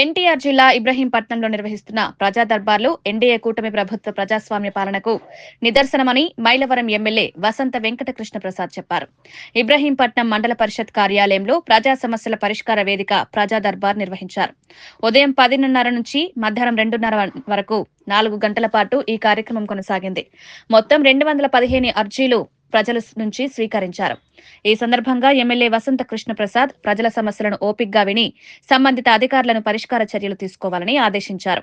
ఎన్టీఆర్ జిల్లా ఇబ్రహీంపట్నంలో నిర్వహిస్తున్న ప్రజా దర్బార్లు ఎన్డీఏ కూటమి ప్రభుత్వ ప్రజాస్వామ్య పాలనకు నిదర్శనమని మైలవరం ఎమ్మెల్యే వసంత వెంకటకృష్ణ ప్రసాద్ చెప్పారు. ఇబ్రహీంపట్నం మండల పరిషత్ కార్యాలయంలో ప్రజా సమస్యల పరిష్కార వేదిక ప్రజా దర్బార్ నిర్వహించారు. ఉదయం పదిన్నర నుంచి మధ్యాహ్నం రెండున్నర వరకు నాలుగు గంటల పాటు ఈ కార్యక్రమం కొనసాగింది. మొత్తం రెండు వందల పదిహేను అర్జీలు ప్రజల నుంచి స్వీకరించారు. ఈ సందర్భంగా ఎమ్మెల్యే వసంత కృష్ణ ప్రసాద్ ప్రజల సమస్యలను ఓపిగ్గా విని సంబంధిత అధికారులను పరిష్కార చర్యలు తీసుకోవాలని ఆదేశించారు.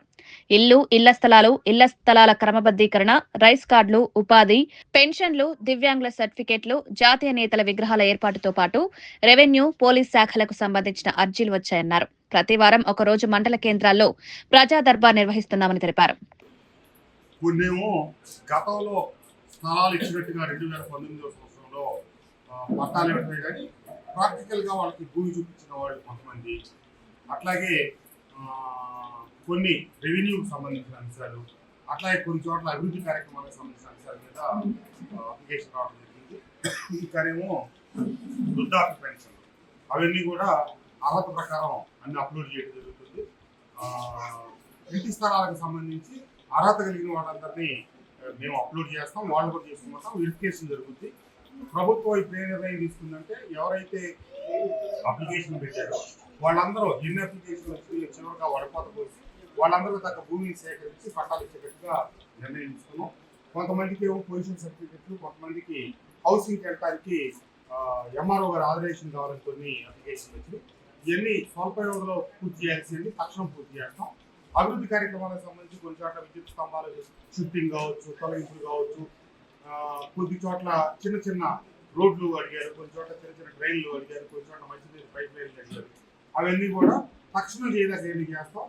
ఇల్లు ఇళ్ళ స్థలాలు ఇళ్ళ స్థలాల క్రమబద్దీకరణ రైస్ కార్డులు ఉపాధి పెన్షన్లు దివ్యాంగుల సర్టిఫికెట్లు జాతీయ నేతల విగ్రహాల ఏర్పాటుతో పాటు రెవెన్యూ పోలీస్ శాఖలకు సంబంధించిన అర్జీలు వచ్చాయన్నారు. ప్రతి వారం ఒక రోజు మండల కేంద్రాల్లో ప్రజా దర్బార్ నిర్వహిస్తున్నామని తెలిపారు. గతంలో స్థలాలు ఇచ్చినట్టుగా రెండు వేల పంతొమ్మిదవ సంవత్సరంలో పట్టాలు ఇవ్వడమే కానీ ప్రాక్టికల్గా వాళ్ళకి భూమి చూపించిన వాళ్ళు కొంతమంది. అట్లాగే కొన్ని రెవెన్యూకి సంబంధించిన అంశాలు అట్లాగే కొన్ని చోట్ల అభివృద్ధి కార్యక్రమాలకు సంబంధించిన అంశాల మీద అప్లికేషన్ రావడం జరిగింది. ఇంకానేమో వృద్ధాప్య పెన్షన్. అవన్నీ కూడా అర్హత ప్రకారం అన్ని అప్లోడ్ చేయడం జరుగుతుంది. ఇంటి స్థలాలకు సంబంధించి అర్హత కలిగిన వాళ్ళందరినీ మేము అప్లోడ్ చేస్తాం వాళ్ళు కూడా చేసుకుంటాం వెరిఫికేషన్ జరుగుతుంది ప్రభుత్వం ఇప్పుడు ఏ నిర్ణయం తీసుకుందంటే ఎవరైతే అప్లికేషన్ పెట్టారో వాళ్ళందరూ ఎన్ని అప్లికేషన్ వచ్చి చివరిగా వడపోత పోసి వాళ్ళందరూ తగ్గ భూమిని సేకరించి పట్టాలు ఇచ్చేటట్టుగా నిర్ణయం తీసుకున్నాం. కొంతమందికి ఏమో పొజిషన్ సర్టిఫికెట్లు కొంతమందికి హౌసింగ్కి వెళ్ళడానికి ఎంఆర్ఓ గారు ఆదరేషన్ కావాలని కొన్ని అప్లికేషన్లు వచ్చి ఇవన్నీ స్వల్ప వ్యవధిలో పూర్తి చేయాల్సింది తక్షణం పూర్తి చేస్తాం. అభివృద్ధి కార్యక్రమాలకు సంబంధించి కొన్ని చోట్ల విద్యుత్ స్తంభాలు షిఫ్టింగ్ కావచ్చు తొలగింపులు కావచ్చు కొద్ది చోట్ల చిన్న చిన్న రోడ్లు అడిగారు కొన్ని చోట్ల చిన్న చిన్న డ్రైన్లు అడిగారు కొన్ని చోట్ల మంచినీరు పైప్ లైన్లు అడిగారు. అవన్నీ కూడా తక్షణం చేయడానికి ఏం చేస్తాం?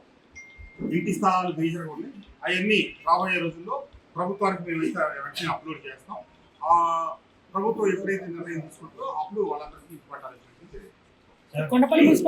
ఇంటి స్థలాలు మేజర్గా ఉన్నాయి. అవన్నీ రాబోయే రోజుల్లో ప్రభుత్వానికి మేము అయితే వెంటనే అప్లోడ్ చేస్తాం. ఆ ప్రభుత్వం ఎప్పుడైతే నిర్ణయం తీసుకుంటుందో అప్పుడు వాళ్ళందరికీ ఇంటి